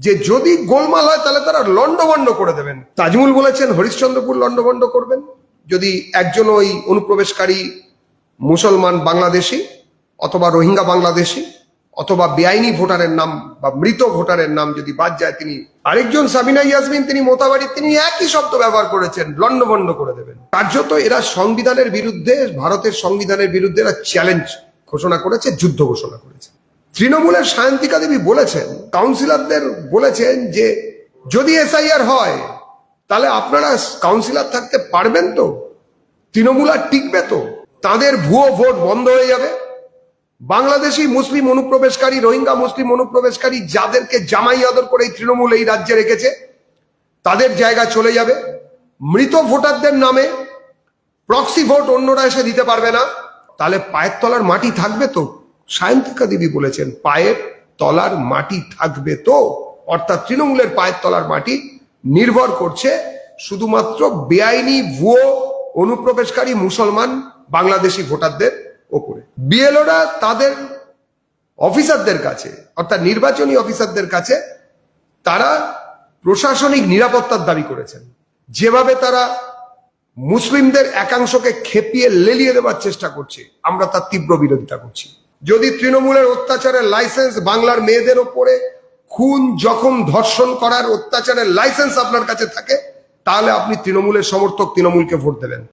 যে যদি গোলমাল হয়, তাহলে তারা লন্ডভন্ড করে দেবেন। তাজমুল বলেছেন হরিশ্চন্দ্রপুর লন্ডভন্ড করবেন। যদি একজন ওই অনুপ্রবেশকারী মুসলমান বাংলাদেশি অথবা রোহিঙ্গা বাংলাদেশি অথবা বেআইনি ভোটারের নাম বা মৃত ভোটারের নাম যদি বাদ যায়, তিনি আরেকজন সাবিনা ইয়াসমিন, তিনি মোতাবাড়ি, তিনি একই শব্দ ব্যবহার করেছেন লন্ডভন্ড করে দেবেন। কার্যত এরা সংবিধানের বিরুদ্ধে, ভারতের সংবিধানের বিরুদ্ধে এরা চ্যালেঞ্জ ঘোষণা করেছে, যুদ্ধ ঘোষণা করেছে। তৃণমূলের সায়ন্তিকা দেবী বলেছেন, কাউন্সিলরদের বলেছেন যে যদি এসআইআর হয়, তাহলে আপনারা কাউন্সিলর থাকতে পারবেন তো? তৃণমূল আর টিকবে তো? তাদের ভুয়ো ভোট বন্ধ হয়ে যাবে? বাংলাদেশি মুসলিম অনুপ্রবেশকারী, রোহিঙ্গা মুসলিম অনুপ্রবেশকারী যাদেরকে জামাই আদর করে এই তৃণমূল এই রাজ্যে রেখেছে, তাদের জায়গা চলে যাবে। মৃত ভোটারদের নামে প্রক্সি ভোট অন্যরা এসে দিতে পারবে না। তাহলে পায়ের তলার মাটি থাকবে তো? সায়ন্তিকা দেবী বলেছেন, পায়ের তলার মাটি থাকবে তো? অর্থাৎ তৃণমূলের পায়ের তলার মাটি নির্ভর করছে শুধুমাত্র বেআইনি ভুয়ো অনুপ্রবেশকারী মুসলমান বাংলাদেশি ভোটারদের ওপরে। বিএলওরা তাদের অফিসারদের কাছে, অর্থাৎ নির্বাচনী অফিসারদের কাছে তারা প্রশাসনিক নিরাপত্তার দাবি করেছেন। যেভাবে তারা মুসলিমদের একাংশকে খেপিয়ে লেলিয়ে দেওয়ার চেষ্টা করছে, আমরা তার তীব্র বিরোধিতা করছি। যদি তৃণমূলের অত্যাচারের লাইসেন্স বাংলার মেয়েদের ওপরে খুন, জখম, ধর্ষণ করার অত্যাচারের লাইসেন্স আপনার কাছে থাকে, তাহলে আপনি তৃণমূলের সমর্থক তৃণমূলকে ভোট দেবেন।